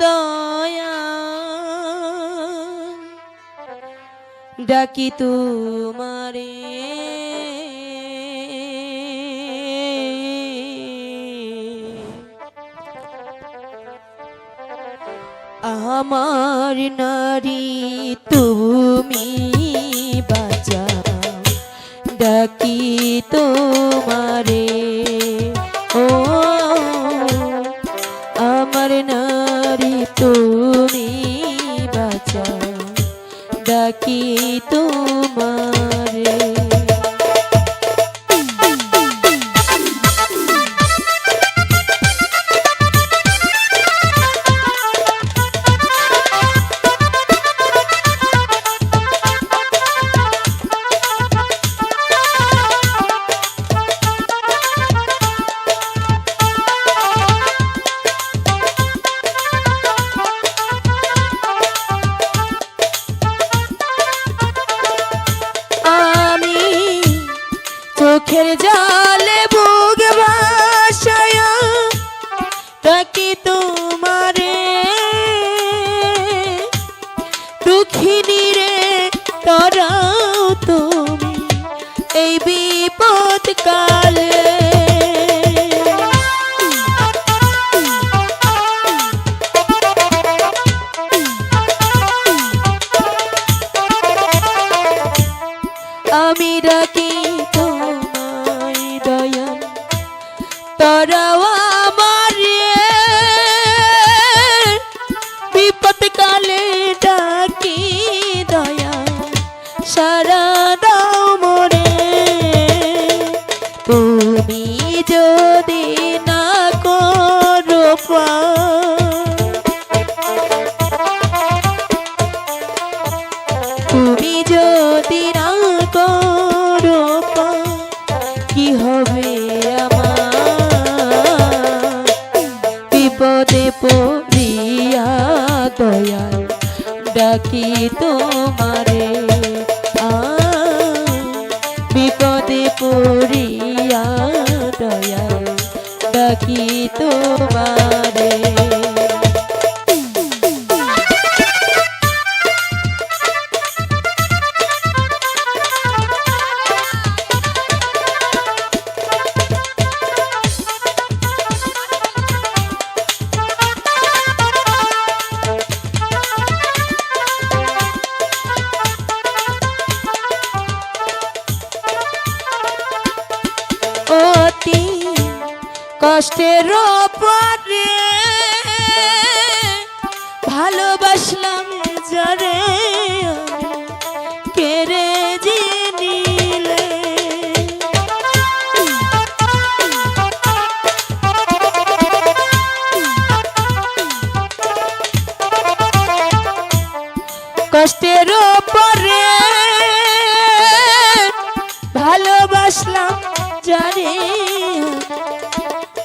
দয়া। ডাকি তোমারে। আমার নারী তুমি বাঁচাও। ডাকি তোমারে। ডাকি তোমারে। চোখের জলে ভাসায় তাকে তোমারে? দুঃখিনী রে তরাও তুমি এই বিপদ কালে আমি ডাকি তরাও দয়াল ডাকি তোমারে। কষ্টের পরে ভালোবাসলাম যারে কেড়ে কষ্টের পরে ভালোবাসলাম জানে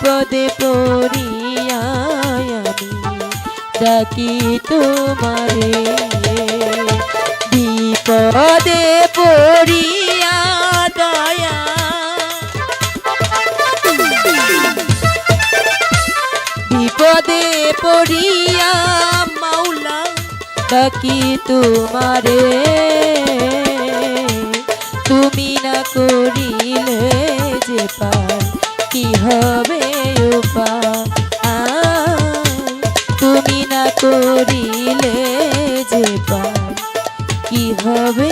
বিপদে পড়িয়া আমি ডাকি তোমারে। বিপদে পড়িয়া দয়া। বিপদে পড়িয়া মাওলা ডাকি তোমারে। তুমি না করিলে যে পার কি হবে উপায়? তুমি না করিলে যে পার কি হবে